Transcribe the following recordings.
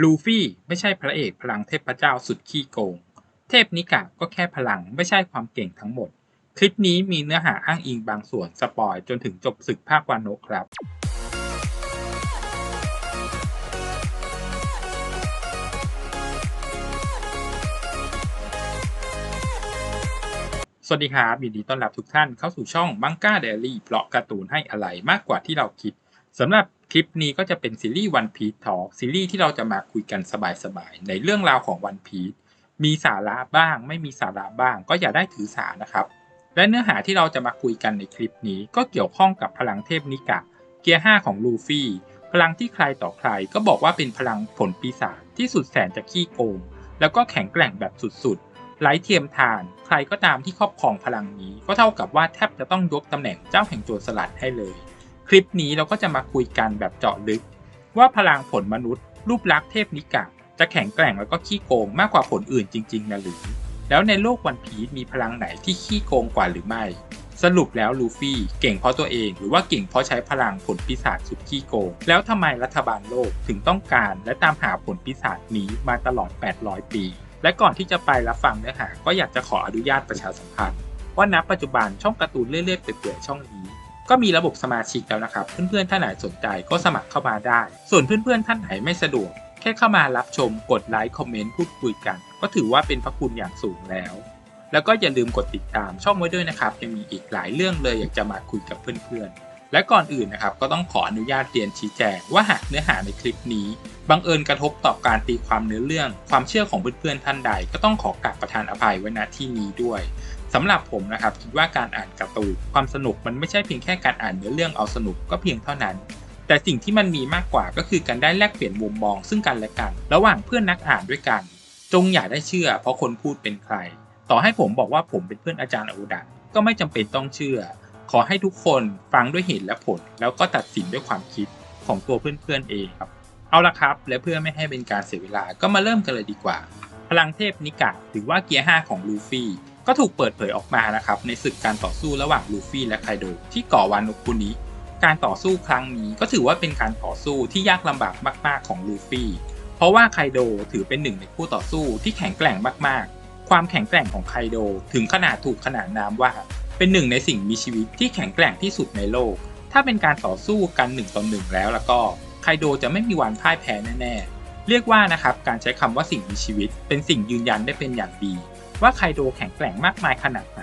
ลูฟี่ไม่ใช่พระเอกพลังเทพเจ้าสุดขี้โกง เทพนิกะก็แค่พลังไม่ใช่ความเก่งทั้งหมด คลิปนี้มีเนื้อหาอ้างอิงบางส่วนสปอยจนถึงจบศึกภาควานโนะครับสวัสดีครับยินดีต้อนรับทุกท่านเข้าสู่ช่องบังก้าเดลี่เพราะการ์ตูนให้อะไรมากกว่าที่เราคิดสำหรับ คลิปนี้ก็จะเป็นซีรีส์ One Piece Talk ซีรีส์ที่เราจะมาคุยกันสบายๆ ในเรื่องราวของ One Piece มีสาระบ้าง ไม่มีสาระบ้าง ก็อย่าได้ถือสานะครับ และเนื้อหาที่เราจะมาคุยกันในคลิปนี้ ก็เกี่ยวข้องกับพลังเทพนิกะ เกียร์ 5 ของลูฟี่ พลังที่ใครต่อใครก็บอกว่าเป็นพลังผลปีศาจที่สุดแสนจะขี้โกง แล้วก็แข็งแกร่งแบบสุดๆ ไร้เทียมทาน ใครก็ตามที่ครอบครองพลังนี้ ก็เท่ากับว่าแทบจะต้องยกตำแหน่งเจ้าแห่งโจรสลัดให้เลย ลิปนี้เราก็จะมาคุยกันแบบเจาะลึก ว่าพลังผลมนุษย์ รูปลักษณ์เทพนิกะ จะแข็งแกร่งแล้วก็ขี้โกงมากกว่าผลอื่นจริงๆนะหรือ แล้วในโลกวันพีชมีพลังไหนที่ขี้โกงกว่าหรือไม่ สรุปแล้วลูฟี่เก่งเพราะตัวเอง หรือว่าเก่งเพราะใช้พลังผลปีศาจสุดขี้โกง แล้วทำไมรัฐบาลโลกถึงต้องการ และตามหาผลปีศาจนี้มาตลอด 800 ปี และก่อนที่จะไปรับฟังเนื้อหาก็อยากจะขออนุญาตประชาสัมพันธ์ว่าณปัจจุบันช่องการ์ตูนเรื่อยๆเปื่อยๆช่องนี้ ก็มีระบบสมาชิกแล้วนะครับ เพื่อนๆท่านไหนสนใจก็สมัครเข้ามาได้ ส่วนเพื่อนๆท่านไหนไม่สะดวก แค่เข้ามารับชมกดไลค์คอมเมนต์พูดคุยกัน ก็ถือว่าเป็นพระคุณอย่างสูงแล้ว แล้วก็อย่าลืมกดติดตามช่องไว้ด้วยนะครับยังมีอีกหลายเรื่องเลยอยากจะมาคุยกับเพื่อนๆและก่อนอื่นนะครับก็ต้องขออนุญาตเรียนชี้แจงว่าหากเนื้อหาในคลิปนี้บังเอิญกระทบต่อการตีความเนื้อเรื่อง ความเชื่อของเพื่อนๆท่านใด ก็ต้องขอกราบประทานอภัยไว้ณที่นี้ด้วย สำหรับผมนะครับคิดว่าการอ่านการ์ตูนความสนุกมันไม่ใช่เพียงแค่การอ่านเนื้อเรื่องเอาสนุกก็เพียงเท่านั้น แต่สิ่งที่มันมีมากกว่าก็คือการได้แลกเปลี่ยนมุมมองซึ่งกันและกัน ระหว่างเพื่อนนักอ่านด้วยกัน จงอย่าได้เชื่อ เพราะคนพูดเป็นใคร ต่อให้ผมบอกว่าผมเป็นเพื่อนอาจารย์ออุดะก็ไม่จำเป็นต้องเชื่อ ขอให้ทุกคนฟังด้วยเหตุและผล แล้วก็ตัดสินด้วยความคิดของตัวเพื่อนๆเองครับเอาละครับ และเพื่อไม่ให้เป็นการเสียเวลาก็มาเริ่มกันเลยดีกว่า พลังเทพนิกะหรือว่าเกียร์5ของลูฟี่ ก็ถูกเปิดเผยออกมานะครับในศึกการต่อสู้ระหว่างลูฟี่และไคโดที่เกาะวานุคุนิการต่อสู้ครั้งนี้ก็ถือว่าเป็นการต่อสู้ที่ยากลำบากมาก ๆ ของลูฟี่ เพราะว่าไคโดถือเป็นหนึ่งในคู่ต่อสู้ที่แข็งแกร่งมาก ๆ ความแข็งแกร่งของไคโดถึงขนาดถูกขนานนามว่า เป็นหนึ่งในสิ่งมีชีวิตที่แข็งแกร่งที่สุดในโลก ถ้าเป็นการต่อสู้กันหนึ่งต่อหนึ่งแล้วแล้วก็ไคโดจะไม่มีวันพ่ายแพ้แน่ ๆ เรียกว่านะครับการใช้คำว่าสิ่งมีชีวิต เป็นสิ่งยืนยันได้เป็นอย่างดี ว่าไคโดแข็งแกร่งมากมายขนาดไหน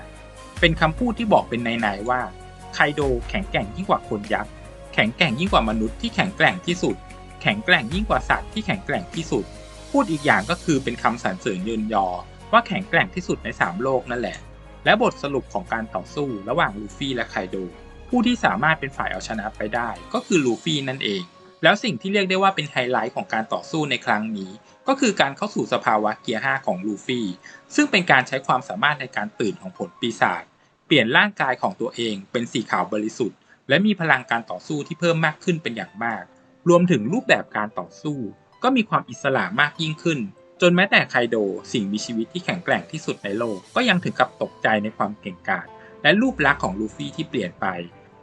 เป็นคำพูดที่บอกเป็นในๆว่าไคโดแข็งแกร่งยิ่งกว่าคนยักษ์แข็งแกร่งยิ่งกว่ามนุษย์ที่แข็งแกร่งที่สุด แข็งแกร่งยิ่งกว่าสัตว์ที่แข็งแกร่งที่สุด พูดอีกอย่างก็คือเป็นคำสรรเสริญยินยอ ว่าแข็งแกร่งที่สุดในสามโลกนั่นแหละ และบทสรุปของการต่อสู้ระหว่างลูฟี่และไคโด ผู้ที่สามารถเป็นฝ่ายเอาชนะไปได้ ก็คือลูฟี่นั่นเอง แล้วสิ่งที่เรียกได้ว่าเป็นไฮไลท์ของการต่อสู้ในครั้งนี้ ก็คือการเข้าสู่สภาวะเกียร์ 5 ของลูฟี่ ซึ่งเป็นการใช้ความสามารถในการตื่นของผลปีศาจ เปลี่ยนร่างกายของตัวเองเป็นสีขาวบริสุทธิ์ และมีพลังการต่อสู้ที่เพิ่มมากขึ้นเป็นอย่างมาก รวมถึงรูปแบบการต่อสู้ ก็มีความอิสระมากยิ่งขึ้น จนแม้แต่ไคโดสิ่งมีชีวิตที่แข็งแกร่งที่สุดในโลก ก็ยังถึงกับตกใจในความเก่งกาจและรูปลักษณ์ของลูฟี่ที่เปลี่ยนไป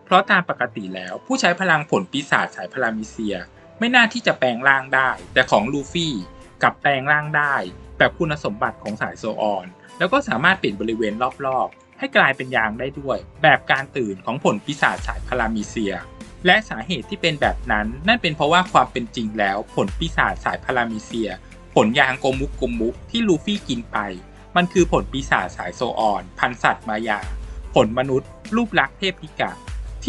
เพราะตามปกติแล้วผู้ใช้พลังผลปีศาจสายพลามิเซีย ไม่น่าที่จะแปลงร่างได้ แต่ของลูฟี่กลับแปลงร่างได้ แบบคุณสมบัติของสายโซออน แล้วก็สามารถเปลี่ยนบริเวณรอบๆ ให้กลายเป็นยางได้ด้วย แบบการตื่นของผลปีศาจสายพลามิเซีย และสาเหตุที่เป็นแบบนั้น นั่นเป็นเพราะว่าความเป็นจริงแล้วผลปีศาจสายพลามิเซีย ผลยางโกมุกโกมุกที่ลูฟี่กินไป มันคือผลปีศาจสายโซออน พันสัตว์มายา ผลมนุษย์ รูปลักษณ์เทพิกะ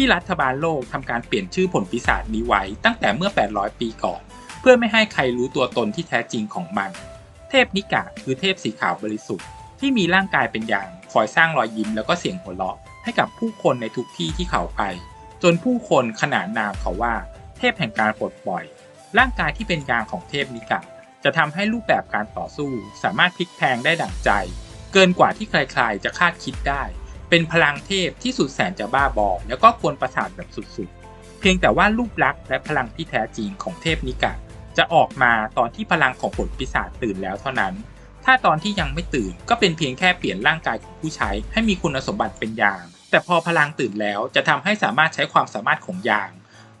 ที่รัฐบาลโลกทำการเปลี่ยนชื่อผลปีศาจนี้ไว้ตั้งแต่เมื่อ 800 ปีก่อน เพื่อไม่ให้ใครรู้ตัวตนที่แท้จริงของมัน เทพนิกะคือเทพสีขาวบริสุทธิ์ที่มีร่างกายเป็นยางคอยสร้างรอยยิ้มแล้วก็เสียงหัวเราะ ให้กับผู้คนในทุกที่ที่เขาไป จนผู้คนขนานนามเขาว่า เทพแห่งการปลดปล่อย ร่างกายที่เป็นยางของเทพนิกะ จะทำให้รูปแบบการต่อสู้ สามารถพลิกแพลงได้ดั่งใจ เกินกว่าที่ใครๆจะคาดคิดได้ เป็นพลังเทพที่สุดแสนจะบ้าบอแล้วก็กวนประสาทแบบสุดๆ เพียงแต่ว่ารูปลักษณ์และพลังที่แท้จริงของเทพนิกะ จะออกมาตอนที่พลังของผลปีศาจตื่นแล้วเท่านั้น ถ้าตอนที่ยังไม่ตื่นก็เป็นเพียงแค่เปลี่ยนร่างกายของผู้ใช้ ให้มีคุณสมบัติเป็นยาง แต่พอพลังตื่นแล้วจะทำให้สามารถใช้ความสามารถของยาง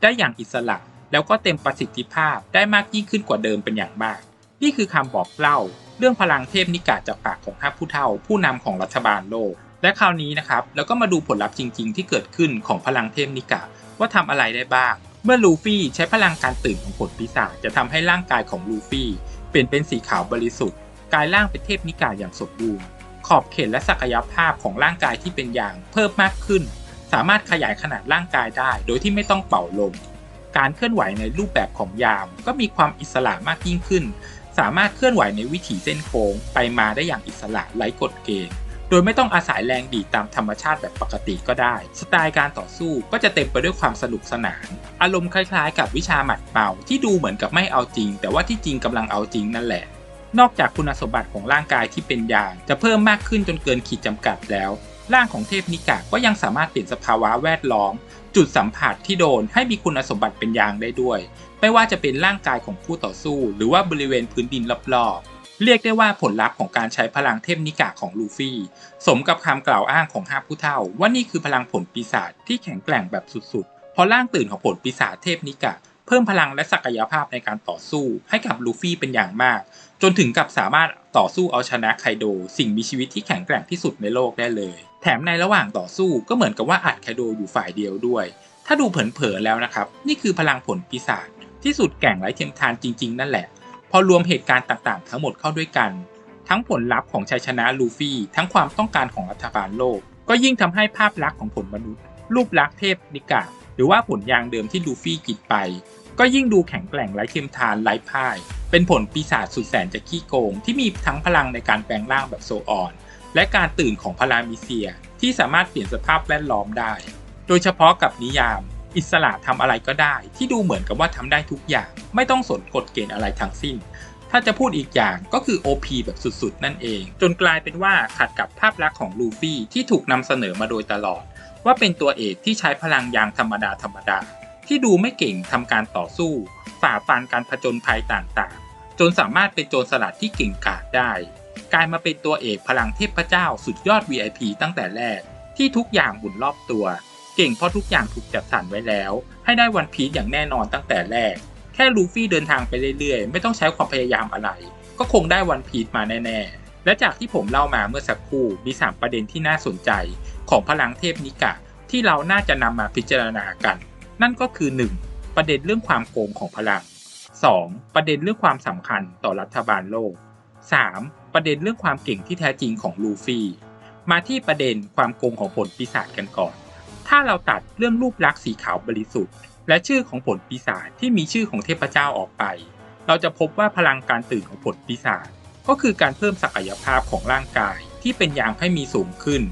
ได้อย่างอิสระ แล้วก็เต็มประสิทธิภาพได้มากยิ่งขึ้นกว่าเดิมเป็นอย่างมาก นี่คือคำบอกเล่า เรื่องพลังเทพนิกาจากปากของห้าผู้เฒ่า ผู้นำของรัฐบาลโลก และคราวนี้นะครับแล้วก็มาดูผลลัพธ์จริง ๆ ที่เกิดขึ้นของพลังเทพนิกาว่าทำอะไรได้บ้าง เมื่อลูฟี่ใช้พลังการตื่นของผลปีศาจจะทำให้ร่างกายของลูฟี่เปลี่ยนเป็นสีขาวบริสุทธิ์กลายร่างเป็นเทพนิกาอย่างสมบูรณ์ ขอบเขตและศักยภาพของร่างกายที่เป็นอย่างเพิ่มมากขึ้น สามารถขยายขนาดร่างกายได้ โดยที่ไม่ต้องเป่าลม การเคลื่อนไหวในรูปแบบของยาม ก็มีความอิสระมากยิ่งขึ้น สามารถเคลื่อนไหวในวิถีเส้นโค้งไปมาได้อย่างอิสระไร้กฎเกณฑ์ โดยไม่ต้องอาศัยแรงดีดตามธรรมชาติแบบปกติก็ได้ สไตล์การต่อสู้ก็จะเต็มไปด้วยความสนุกสนาน อารมณ์คล้ายๆ กับวิชาหมัดเป่าที่ดูเหมือนกับไม่เอาจริง แต่ว่าที่จริงกำลังเอาจริงนั่นแหละ นอกจากคุณสมบัติของร่างกายที่เป็นยางจะเพิ่มมากขึ้นจนเกินขีดจำกัดแล้ว ร่างของเทพนิกะก็ยังสามารถเปลี่ยนสภาวะแวดล้อม จุดสัมผัสที่โดนให้มีคุณสมบัติเป็นยางได้ด้วย ไม่ว่าจะเป็นร่างกายของผู้ต่อสู้ หรือว่าบริเวณพื้นดินรอบๆ เรียกได้ว่าผลลัพธ์ของการใช้พลังเทพนิกะของลูฟี่ สมกับคำกล่าวอ้างของห้าผู้เฒ่า ว่านี่คือพลังผลปีศาจที่แข็งแกร่งแบบสุดๆ เพราะร่างตื่นของผลปีศาจเทพนิกะ เพิ่มพลังและศักยภาพในการต่อสู้ ให้กับลูฟี่เป็นอย่างมาก จนถึงกับสามารถต่อสู้เอาชนะไคโด สิ่งมีชีวิตที่แข็งแกร่งที่สุดในโลกได้เลย แถมในระหว่างต่อสู้ก็เหมือนกับว่าอัดไคโดอยู่ฝ่ายเดียวด้วย ถ้าดูเผินๆแล้วนะครับ นี่คือพลังผลปีศาจที่สุดแก่งไร้เทียมทานจริง ๆ นั่นแหละ พอรวมเหตุการณ์ต่างๆ ทั้งหมดเข้าด้วยกัน ทั้งผลลัพธ์ของชัยชนะลูฟี่ ทั้งความต้องการของรัฐบาลโลก ก็ยิ่งทำให้ภาพลักษณ์ของผลมนุษย์ รูปลักษณ์เทพนิกาหรือว่าผลยางเดิมที่ลูฟี่กิดไป ก็ยิ่งดูแข็งแกร่งไร้เทียมทานไร้พ่าย เป็นผลปีศาจสุดแสนจะขี้โกง ที่มีทั้งพลังในการแปลงร่างแบบโซออน และการตื่นของพารามิเซียที่สามารถเปลี่ยนสภาพแวดล้อมได้ โดยเฉพาะกับนิยาม อิสระทำอะไรก็ได้ ที่ดูเหมือนกับว่าทำได้ทุกอย่าง ไม่ต้องสนกฎเกณฑ์อะไรทั้งสิ้น ถ้าจะพูดอีกอย่างก็คือ OP แบบสุดๆ นั่นเอง จนกลายเป็นว่าขัดกับภาพลักษณ์ของลูฟี่ที่ถูกนำเสนอมาโดยตลอด ว่าเป็นตัวเอกที่ใช้พลังยางธรรมดาธรรมดาที่ดูไม่เก่งทำการต่อสู้ ฝ่าฟันการผจญภัยต่างๆ จนสามารถเป็นโจรสลัดที่เก่งกาจได้กลายมาเป็นตัวเอกพลังเทพเจ้าสุดยอด VIP ตั้งแต่แรก ที่ทุกอย่างหมุนรอบตัว เก่งเพราะทุกอย่างถูกจัดสรรไว้แล้ว ให้ได้วันพีชอย่างแน่นอนตั้งแต่แรก แค่ลูฟี่เดินทางไปเรื่อยๆ ไม่ต้องใช้ความพยายามอะไร ก็คงได้วันพีชมาแน่ๆ และจากที่ผมเล่ามาเมื่อสักครู่มีสามประเด็นที่น่าสนใจ ของพลังเทพนิกะ ที่เราน่าจะนำมาพิจารณากัน นั่นก็คือ 1. ประเด็นเรื่องความโกงของพลัง 2. ประเด็นเรื่องความสำคัญต่อรัฐบาลโลก 3. ประเด็นเรื่องความเก่งที่แท้จริงของลูฟี่ มาที่ประเด็นความโกงของผลปีศาจกันก่อน ถ้าเราตัดเรื่องรูปลักษณ์สีขาวบริสุทธิ์ และชื่อของผลปีศาจที่มีชื่อของเทพเจ้าออกไป เราจะพบว่าพลังการตื่นของผลปีศาจก็คือการเพิ่มศักยภาพของร่างกาย ที่เป็นยางให้มีสูงขึ้น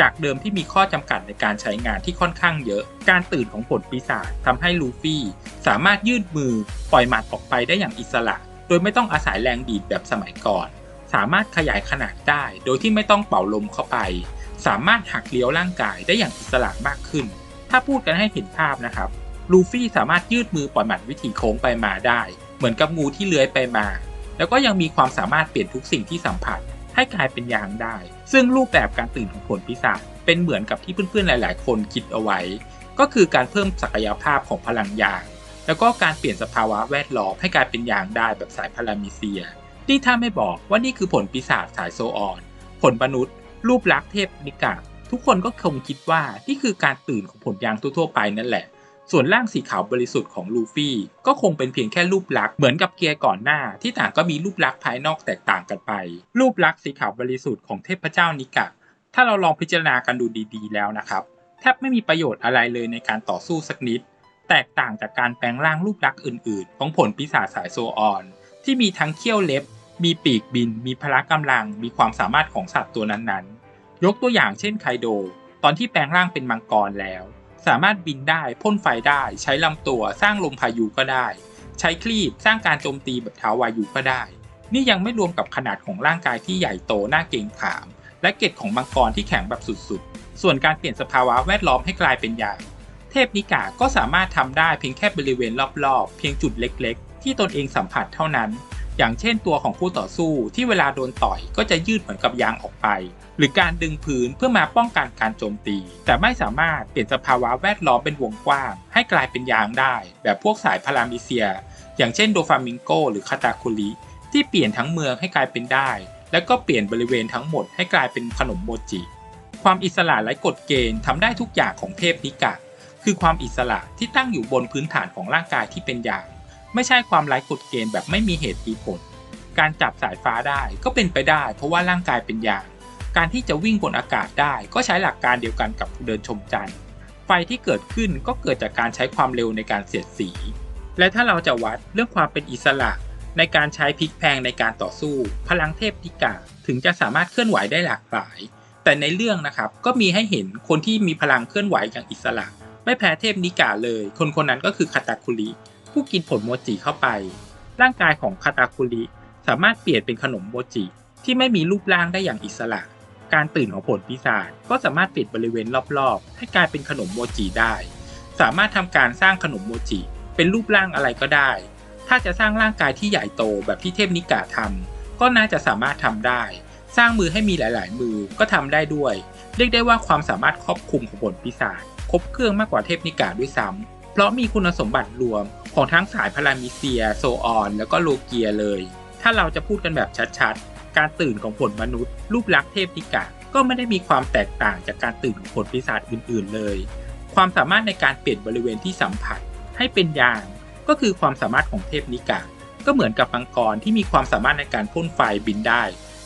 จากเดิมที่มีข้อจำกัดในการใช้งานที่ค่อนข้างเยอะ การตื่นของผลปีศาจทำให้ลูฟี่สามารถยืดมือปล่อยหมัดออกไปได้อย่างอิสระ โดยไม่ต้องอาศัยแรงดีดแบบสมัยก่อน สามารถขยายขนาดได้ โดยที่ไม่ต้องเป่าลมเข้าไป สามารถหักเลี้ยวร่างกายได้อย่างอิสระมากขึ้น ถ้าพูดกันให้เห็นภาพนะครับ ลูฟี่สามารถยืดมือปล่อยหมัดวิถีโค้งไปมาได้ เหมือนกับงูที่เลื้อยไปมา แล้วก็ยังมีความสามารถเปลี่ยนทุกสิ่งที่สัมผัส ให้กลายเป็นยางได้ ซึ่งรูปแบบการตื่นของผลปีศาจเป็นเหมือนกับที่เพื่อนๆหลาย ๆ คนคิดเอาไว้ ก็คือการเพิ่มศักยภาพของพลังยาง แล้วก็การเปลี่ยนสภาวะแวดล้อมให้กลายเป็นยางได้แบบสายพารามิเซียนี่ถ้าไม่บอกว่านี่คือผลปีศาจสายโซออน ผลมนุษย์ รูปลักษณ์เทพนิกาทุกคนก็คงคิดว่านี่คือการตื่นของผลยางทั่วๆไปนั่นแหละ ส่วนร่างสีขาวบริสุทธิ์ของลูฟี่ ก็คงเป็นเพียงแค่รูปลักษณ์เหมือนกับเกียร์ก่อนหน้า ที่ต่างก็มีรูปลักษณ์ภายนอกแตกต่างกันไป รูปลักษณ์สีขาวบริสุทธิ์ของเทพเจ้านิกะถ้าเราลองพิจารณากันดูดีๆ แล้วนะครับ แทบไม่มีประโยชน์อะไรเลยในการต่อสู้สักนิด แตกต่างจากการแปลงร่างรูปลักษณ์อื่น ๆ ของผลปีศาจสายโซออน ที่มีทั้งเขี้ยวเล็บ มีปีกบิน มีพละกำลัง มีความสามารถของสัตว์ตัวนั้นๆ ยกตัวอย่างเช่นไคโด ตอนที่แปลงร่างเป็นมังกรแล้ว สามารถบินได้พ่นไฟได้ ใช้ลำตัวสร้างลมพายุก็ได้ ใช้คลีบสร้างการโจมตีแบบเท้าวายุก็ได้ นี่ยังไม่รวมกับขนาดของร่างกายที่ใหญ่โตน่าเกรงขาม และเกล็ดของมังกรที่แข็งแบบสุดๆ ส่วนการเปลี่ยนสภาวะแวดล้อมให้กลายเป็นยางเทพนิกาก็สามารถทำได้เพียงแค่บริเวณรอบๆ เพียงจุดเล็กๆ ที่ตนเองสัมผัสเท่านั้น อย่างเช่นตัวของคู่ต่อสู้ที่เวลาโดนต่อยก็จะยืดเหมือนกับยางออกไป หรือการดึงพื้นเพื่อมาป้องกันการโจมตี แต่ไม่สามารถเปลี่ยนสภาวะแวดล้อมเป็นวงกว้าง ให้กลายเป็นยางได้ แบบพวกสายพารามิเซีย อย่างเช่นโดฟามิงโกหรือคาตาคุริที่เปลี่ยนทั้งเมืองให้กลายเป็นได้ แล้วก็เปลี่ยนบริเวณทั้งหมดให้กลายเป็นขนมโมจิ ความอิสระไร้กฎเกณฑ์ทำได้ทุกอย่างของเทพนิกะ คือความอิสระที่ตั้งอยู่บนพื้นฐานของร่างกายที่เป็นยาง ไม่ใช่ความไร้กฎเกณฑ์แบบไม่มีเหตุมีผล การจับสายฟ้าได้ก็เป็นไปได้ เพราะว่าร่างกายเป็นอย่าง การที่จะวิ่งบนอากาศได้ก็ใช้หลักการเดียวกันกับเดินชมจันทร์ ไฟที่เกิดขึ้นก็เกิดจากการใช้ความเร็วในการเสียดสี และถ้าเราจะวัดเรื่องความเป็นอิสระในการใช้พลิกแพงในการต่อสู้ พลังเทพนิกาถึงจะสามารถเคลื่อนไหวได้หลากหลาย แต่ในเรื่องนะครับก็มีให้เห็นคนที่มีพลังเคลื่อนไหวอย่างอิสระ ไม่แพ้เทพนิกาเลย คนคนนั้นก็คือคาตาคุริ ผู้กินผลโมจิเข้าไป ร่างกายของคาตาคุริสามารถเปลี่ยนเป็นขนมโมจิที่ไม่มีรูปร่างได้อย่างอิสระ การตื่นของผลปีศาจก็สามารถปิดบริเวณรอบๆ ให้กลายเป็นขนมโมจิได้ สามารถทำการสร้างขนมโมจิเป็นรูปร่างอะไรก็ได้ ถ้าจะสร้างร่างกายที่ใหญ่โตแบบที่เทพนิกาทำก็น่าจะสามารถทำได้ สร้างมือให้มีหลาย ๆ มือก็ทำได้ด้วย เรียกได้ว่าความสามารถครอบคลุมของผลปีศาจครบเครื่องมากกว่าเทพนิกาด้วยซ้ำเพราะมีคุณสมบัติรวม ของทั้งสายพารามิเซีย โซออน แล้วก็โลเกียเลย ถ้าเราจะพูดกันแบบชัดๆ การตื่นของผลมนุษย์ รูปลักษณ์เทพนิกาก็ไม่ได้มีความแตกต่างจากการตื่นของผลปีศาจอื่นๆเลย ความสามารถในการเปลี่ยนบริเวณที่สัมผัส ให้เป็นยาง ก็คือความสามารถของเทพนิกาก็เหมือนกับมังกรที่มีความสามารถในการพ่นไฟบินได้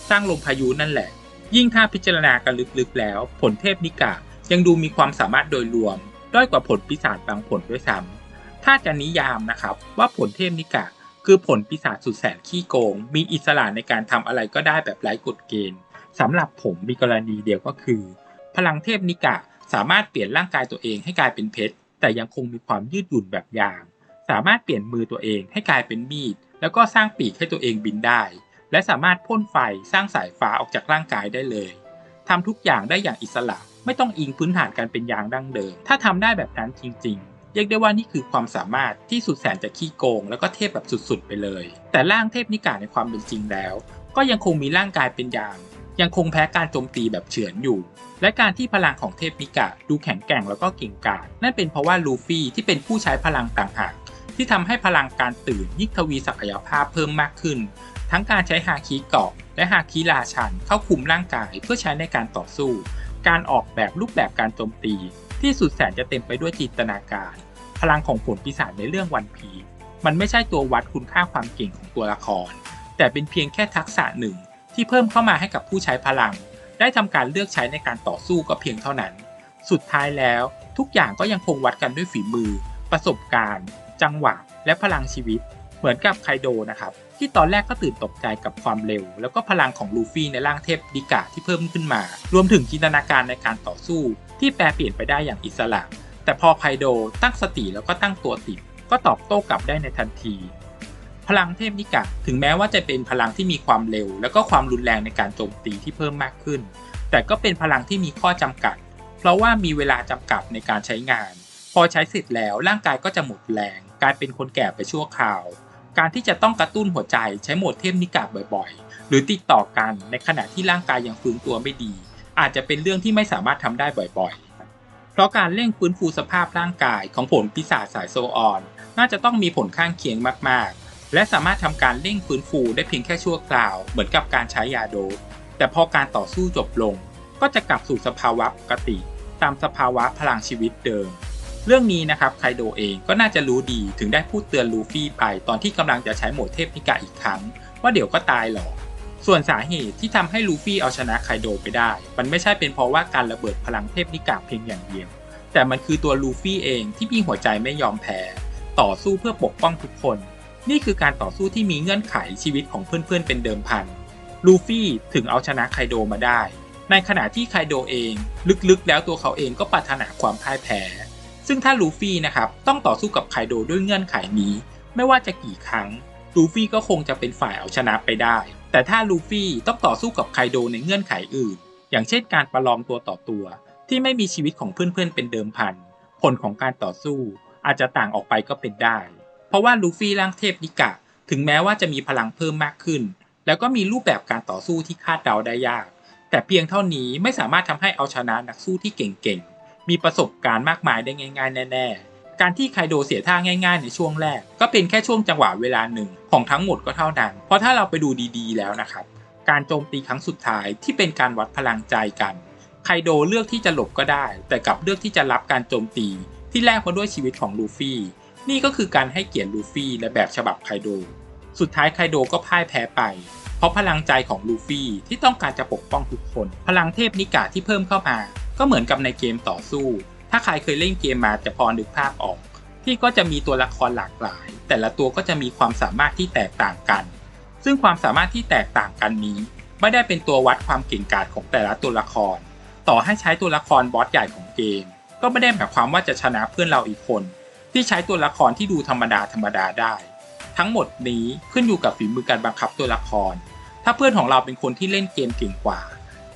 สร้างลมพายุนั่นแหละ ยิ่งถ้าพิจารณากันลึกๆแล้ว ผลเทพนิกายังดูมีความสามารถโดยรวม ด้อยกว่าผลปีศาจบางผลด้วยซ้ำ ถ้าจะนิยามนะครับว่าผลเทพนิกาคือผลปีศาจสุดแสนขี้โกง มีอิสระในการทำอะไรก็ได้แบบไร้กฎเกณฑ์สำหรับผมมีกรณีเดียวก็คือ พลังเทพนิกาสามารถเปลี่ยนร่างกายตัวเองให้กลายเป็นเพชรแต่ยังคงมีความยืดหยุ่นแบบยาง สามารถเปลี่ยนมือตัวเองให้กลายเป็นมีด แล้วก็สร้างปีกให้ตัวเองบินได้ และสามารถพ่นไฟสร้างสายฟ้าออกจากร่างกายได้เลยทำทุกอย่างได้อย่างอิสระ ไม่ต้องอิงพื้นฐานการเป็นยางดั้งเดิม ถ้าทำได้แบบนั้นจริง ๆ เรียกได้ว่านี่คือความสามารถที่สุดแสนจะขี้โกง แล้วก็เทพแบบสุดๆไปเลย แต่ร่างเทพนิกาในความเป็นจริงแล้ว ก็ยังคงมีร่างกายเป็นยางยังคงแพ้การโจมตีแบบเฉือนอยู่ และการที่พลังของเทพนิกาดูแข็งแกร่งแล้วก็เก่งกาจนั่นเป็นเพราะว่าลูฟี่ที่เป็นผู้ใช้พลังต่างหากที่ทำให้พลังการตื่นยิ่งทวีศักยภาพเพิ่มมากขึ้น ทั้งการใช้ฮาคิเกาะและฮาคิราชันเข้าคุมร่างกายเพื่อใช้ในการต่อสู้ การออกแบบรูปแบบการโจมตี ที่สุดแสนจะเต็มไปด้วยจินตนาการ ลังของผลปีศาจในเรื่องวันพีมันไม่ใช่ตัววัดคุณค่าความเก่งของตัวละคร แต่เป็นเพียงแค่ทักษะหนึ่งที่เพิ่มเข้ามาให้กับผู้ใช้พลัง ได้ทำการเลือกใช้ในการต่อสู้ก็เพียงเท่านั้น สุดท้ายแล้ว ทุกอย่างก็ยังคงวัดกันด้วยฝีมือ ประสบการณ์ จังหวะ และพลังชีวิต เหมือนกับไคโดนะครับ ที่ตอนแรกก็ตื่นตกใจกับความเร็ว แล้วก็พลังของลูฟี่ในร่างเทพดิกาที่เพิ่มขึ้นมา รวมถึงจินตนาการในการต่อสู้ ที่แปลเปลี่ยนไปได้อย่างอิสระ แต่พอไคโดตั้งสติแล้วก็ตั้งตัวติดก็ตอบโต้กลับได้ในทันที พลังเทพนิกะถึงแม้ว่าจะเป็นพลังที่มีความเร็ว แล้วก็ความรุนแรงในการโจมตีที่เพิ่มมากขึ้น แต่ก็เป็นพลังที่มีข้อจำกัด เพราะว่ามีเวลาจำกัดในการใช้งาน พอใช้เสร็จแล้วร่างกายก็จะหมดแรง กลายเป็นคนแก่ไปชั่วคราว การที่จะต้องกระตุ้นหัวใจใช้โหมดเทพนิกะบ่อยๆ หรือติดต่อกันในขณะที่ร่างกายยังฟื้นตัวไม่ดี อาจจะเป็นเรื่องที่ไม่สามารถทำได้บ่อยๆ เพราะการเร่งฟื้นฟูสภาพร่างกายของผลปีศาจสายโซออน น่าจะต้องมีผลข้างเคียงมากๆ และสามารถทำการเร่งฟื้นฟูได้เพียงแค่ชั่วคราวเหมือนกับการใช้ยาโดปแต่พอการต่อสู้จบลง ก็จะกลับสู่สภาวะปกติ ตามสภาวะพลังชีวิตเดิม เรื่องนี้นะครับไคโดเองก็น่าจะรู้ดีถึงได้พูดเตือนลูฟี่ไปตอนที่กำลังจะใช้โหมดเทพนิกะอีกครั้ง ว่าเดี๋ยวก็ตายหรอก ส่วนสาเหตุที่ทำให้ลูฟี่เอาชนะไคโดไปได้ มันไม่ใช่เป็นเพราะว่าการระเบิดพลังเทพนิกะเพียงอย่างเดียว แต่มันคือตัวลูฟี่เองที่มีหัวใจไม่ยอมแพ้ ต่อสู้เพื่อปกป้องทุกคน นี่คือการต่อสู้ที่มีเงื่อนไขชีวิตของเพื่อนๆ เป็นเดิมพัน ลูฟี่ถึงเอาชนะไคโดมาได้ ในขณะที่ไคโดเองลึกๆ แล้วตัวเขาเองก็ปรารถนาความพ่ายแพ้ ซึ่งถ้าลูฟี่นะครับต้องต่อสู้กับไคโดด้วยเงื่อนไขนี้ ไม่ว่าจะกี่ครั้ง ลูฟี่ก็คงจะเป็นฝ่ายเอาชนะไปได้ แต่ถ้าลูฟี่ต้องต่อสู้กับไคโดในเงื่อนไขอื่น อย่างเช่นการประลองตัวต่อตัว ที่ไม่มีชีวิตของเพื่อนๆเป็นเดิมพัน ผลของการต่อสู้อาจจะต่างออกไปก็เป็นได้ เพราะว่าลูฟี่ร่างเทพนิกะ ถึงแม้ว่าจะมีพลังเพิ่มมากขึ้น แล้วก็มีรูปแบบการต่อสู้ที่คาดเดาได้ยาก แต่เพียงเท่านี้ไม่สามารถทำให้เอาชนะนักสู้ที่เก่งๆ มีประสบการณ์มากมายได้ง่าย ๆ แน่ๆ การที่ไคโดเสียท่าง่ายๆ ในช่วงแรก ก็เป็นแค่ช่วงจังหวะเวลาหนึ่งของทั้งหมดก็เท่านั้น เพราะถ้าเราไปดูดีๆ แล้วนะครับ การโจมตีครั้งสุดท้ายที่เป็นการวัดพลังใจกันไคโดเลือกที่จะหลบก็ได้ แต่กลับเลือกที่จะรับการโจมตี ที่แลกมาด้วยชีวิตของลูฟี่ นี่ก็คือการให้เกียรติลูฟี่และแบบฉบับไคโด สุดท้ายไคโดก็พ่ายแพ้ไป เพราะพลังใจของลูฟี่ที่ต้องการจะปกป้องทุกคน พลังเทพนิกาที่เพิ่มเข้ามา ก็เหมือนกับในเกมต่อสู้ ถ้าใครเคยเล่นเกมมาจะพอนึกภาพออก ที่ก็จะมีตัวละครหลากหลาย แต่ละตัวก็จะมีความสามารถที่แตกต่างกัน ซึ่งความสามารถที่แตกต่างกันนี้ ไม่ได้เป็นตัววัดความเก่งกาจของแต่ละตัวละคร ต่อให้ใช้ตัวละครบอสใหญ่ของเกม ก็ไม่ได้หมายความว่าจะชนะเพื่อนเราอีกคน ที่ใช้ตัวละครที่ดูธรรมดาธรรมดาได้ ทั้งหมดนี้ขึ้นอยู่กับฝีมือการบังคับตัวละคร ถ้าเพื่อนของเราเป็นคนที่เล่นเกมเก่งกว่า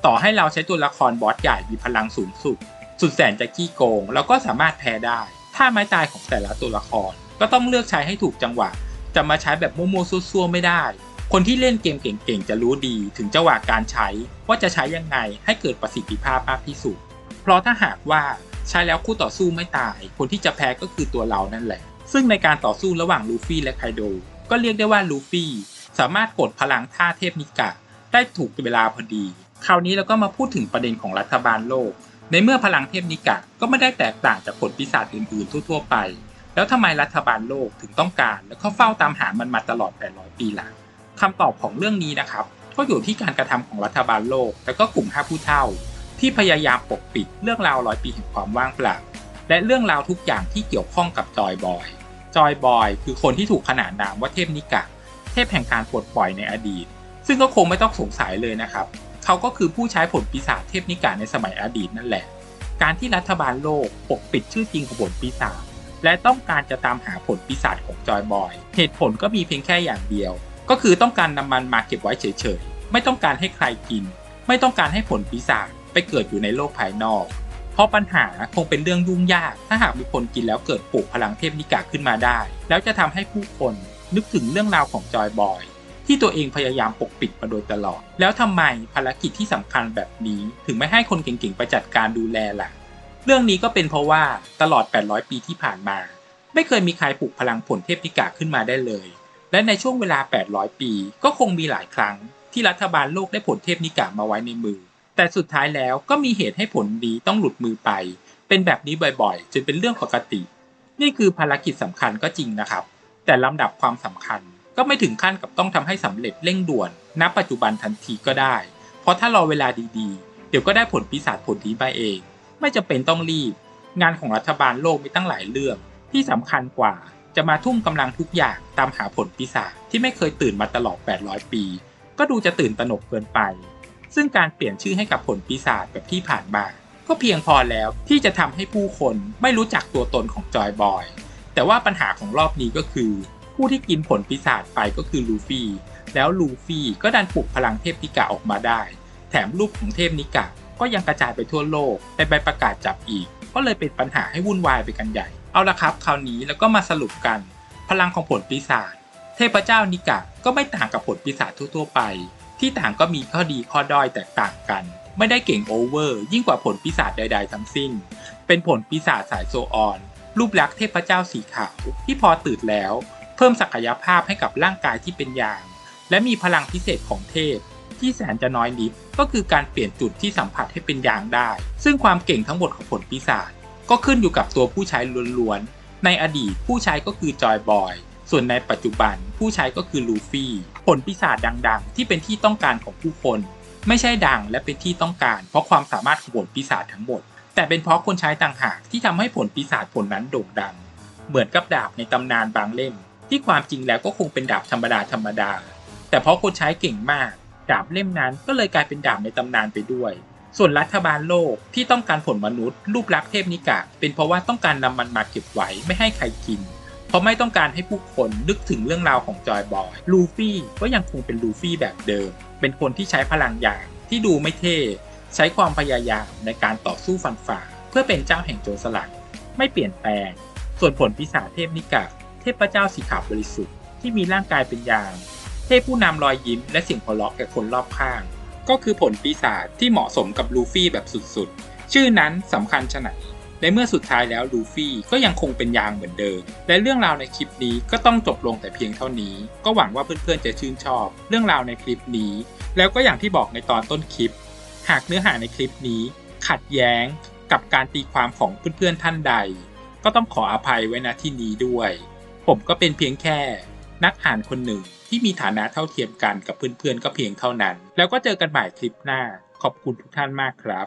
ต่อให้เราใช้ตัวละครบอสใหญ่มีพลังสูงสุด สุดแสนจะขี้โกงเราก็สามารถแพ้ได้ถ้าไม้ตายของแต่ละตัวละคร ก็ต้องเลือกใช้ให้ถูกจังหวะ จะมาใช้แบบมั่วๆซั่วๆไม่ได้ คนที่เล่นเกมเก่งๆจะรู้ดีถึงจังหวะการใช้ ว่าจะใช้ยังไงให้เกิดประสิทธิภาพมากที่สุด เพราะถ้าหากว่าใช้แล้วคู่ต่อสู้ไม่ตาย คนที่จะแพ้ก็คือตัวเรานั่นแหละ ซึ่งในการต่อสู้ระหว่างลูฟี่และไคโด ก็เรียกได้ว่าลูฟี่สามารถกดพลังท่าเทพนิกะ ได้ถูกเวลาพอดี คราวนี้เราก็มาพูดถึงประเด็นของรัฐบาลโลก ในเมื่อพลังเทพนิกะก็ไม่ได้แตกต่างจากผลปีศาจอื่นๆ ทั่วๆไป แล้วทำไมรัฐบาลโลกถึงต้องการ และก็เฝ้าตามหามันมาตลอด 800 ปีล่ะคำตอบของเรื่องนี้นะครับ ก็อยู่ที่การกระทำของรัฐบาลโลก และก็กลุ่มห้าผู้เฒ่า ที่พยายามปกปิดเรื่องราวร้อยปีแห่งความว่างเปล่า และเรื่องราวทุกอย่างที่เกี่ยวข้องกับจอยบอย จอยบอยคือคนที่ถูกขนานนามว่าเทพนิกะ เทพแห่งการปลดปล่อยในอดีต ซึ่งก็คงไม่ต้องสงสัยเลยนะครับ เขาก็คือผู้ใช้ผลปีศาจเทพนิกะในสมัยอดีตนั่นแหละ การที่รัฐบาลโลกปกปิดชื่อจริงของผลปีศาจและต้องการจะตามหาผลปีศาจของจอยบอย เหตุผลก็มีเพียงแค่อย่างเดียว ก็คือต้องการนำมันมาเก็บไว้เฉยๆ ไม่ต้องการให้ใครกิน ไม่ต้องการให้ผลปีศาจไปเกิดอยู่ในโลกภายนอก เพราะปัญหาคงเป็นเรื่องยุ่งยาก ถ้าหากมีคนกินแล้วเกิดปลุกพลังเทพนิกาขึ้นมาได้ แล้วจะทำให้ผู้คนนึกถึงเรื่องราวของจอยบอย ที่ตัวเองพยายามปกปิดมาโดยตลอด แล้วทำไมภารกิจที่สำคัญแบบนี้ถึงไม่ให้คนเก่งๆไปจัดการดูแลล่ะ เรื่องนี้ก็เป็นเพราะว่าตลอด 800 ปีที่ผ่านมา ไม่เคยมีใครปลุกพลังผลเทพนิกาขึ้นมาได้เลย และในช่วงเวลา 800 ปีก็คงมีหลายครั้ง ที่รัฐบาลโลกได้ผลเทพนิกามาไว้ในมือ แต่สุดท้ายแล้วก็มีเหตุให้ผลนี้ต้องหลุดมือไป เป็นแบบนี้บ่อยๆจนเป็นเรื่องปกติ นี่คือภารกิจสำคัญก็จริงนะครับ แต่ลำดับความสำคัญ ก็ไม่ถึงขั้นกับต้องทำให้สำเร็จเร่งด่วนณปัจจุบันทันทีก็ได้ เพราะถ้ารอเวลาดีๆ เดี๋ยวก็ได้ผลปีศาจผลนี้มาเอง ไม่จำเป็นต้องรีบ งานของรัฐบาลโลกมีตั้งหลายเรื่อง ที่สำคัญกว่าจะมาทุ่มกำลังทุกอย่างตามหาผลปีศาจที่ไม่เคยตื่นมาตลอด 800 ปี ก็ดูจะตื่นตระหนกเกินไป ซึ่งการเปลี่ยนชื่อให้กับผลปีศาจแบบที่ผ่านมา ก็เพียงพอแล้วที่จะทำให้ผู้คนไม่รู้จักตัวตนของจอยบอย แต่ว่าปัญหาของรอบนี้ก็คือ ผู้ที่กินผลปีศาจไปก็คือลูฟี่ แล้วลูฟี่ก็ดันปลุกพลังเทพนิกะออกมาได้ แถมรูปของเทพนิกะก็ยังกระจายไปทั่วโลกในใบประกาศจับอีก ก็เลยเป็นปัญหาให้วุ่นวายไปกันใหญ่ เอาละครับ คราวนี้แล้วก็มาสรุปกัน พลังของผลปีศาจเทพเจ้านิกะก็ไม่ต่างกับผลปีศาจทั่วๆไป ที่ต่างก็มีข้อดีข้อด้อยแตกต่างกัน ไม่ได้เก่งโอเวอร์ ยิ่งกว่าผลปีศาจใด ๆ ทั้งสิ้น เป็นผลปีศาจสายโซออน รูปลักษณ์เทพเจ้าสีขาวที่พอตื่นแล้ว เพิ่มศักยภาพให้กับร่างกายที่เป็นยาง และมีพลังพิเศษของเทพ ที่แสนจะน้อยนิดก็คือการเปลี่ยนจุดที่สัมผัสให้เป็นยางได้ ซึ่งความเก่งทั้งหมดของผลปีศาจก็ขึ้นอยู่กับตัวผู้ใช้ล้วนๆ ในอดีตผู้ใช้ก็คือจอยบอย ส่วนในปัจจุบันผู้ใช้ก็คือลูฟี่ ผลปีศาจดังๆ ที่เป็นที่ต้องการของผู้คน ไม่ใช่ดังและเป็นที่ต้องการ เพราะความสามารถของผลปีศาจทั้งหมด แต่เป็นเพราะคนใช้ต่างหากที่ทำให้ผลปีศาจผลนั้นโด่งดัง เหมือนกับดาบในตำนานบางเล่ม ที่ความจริงแล้วก็คงเป็นดาบธรรมดาธรรมดา แต่เพราะคนใช้เก่งมาก ดาบเล่มนั้นก็เลยกลายเป็นดาบในตำนานไปด้วย ส่วนรัฐบาลโลกที่ต้องการผลมนุษย์ รูปลักษณ์เทพนิกะ เป็นเพราะว่าต้องการนำมันมาเก็บไว้ไม่ให้ใครกิน เพราะไม่ต้องการให้ผู้คนนึกถึงเรื่องราวของจอยบอยลูฟี่ก็ยังคงเป็นลูฟี่แบบเดิม เป็นคนที่ใช้พลังอย่างที่ดูไม่เท่ใช้ความพยายามในการต่อสู้ฟันฝ่า เพื่อเป็นเจ้าแห่งโจรสลัดไม่เปลี่ยนแปลง ส่วนผลปีศาเทพนิกะ พเจ้าสีขาวบริสุทธิ์ที่มีร่างกายเป็นยาง เทพผู้นำรอยยิ้มและเสียงหัวเราะแก่คนรอบข้าง ก็คือผลปีศาจที่เหมาะสมกับลูฟี่แบบสุดๆ ชื่อนั้นสำคัญชะไหนในเมื่อสุดท้ายแล้วลูฟี่ก็ยังคงเป็นยางเหมือนเดิม และเรื่องราวในคลิปนี้ก็ต้องจบลงแต่เพียงเท่านี้ ก็หวังว่าเพื่อนๆจะชื่นชอบ เรื่องราวในคลิปนี้ แล้วก็อย่างที่บอกในตอนต้นคลิป หากเนื้อหาในคลิปนี้ ขัดแย้งกับการตีความของเพื่อนๆท่านใด ก็ต้องขออภัยไว้ณที่นี้ด้วย ผมก็เป็นเพียงแค่นักอ่านคนหนึ่งที่มีฐานะเท่าเทียมกันกับเพื่อนๆก็เพียงเท่านั้น แล้วก็เจอกันใหม่คลิปหน้า ขอบคุณทุกท่านมากครับ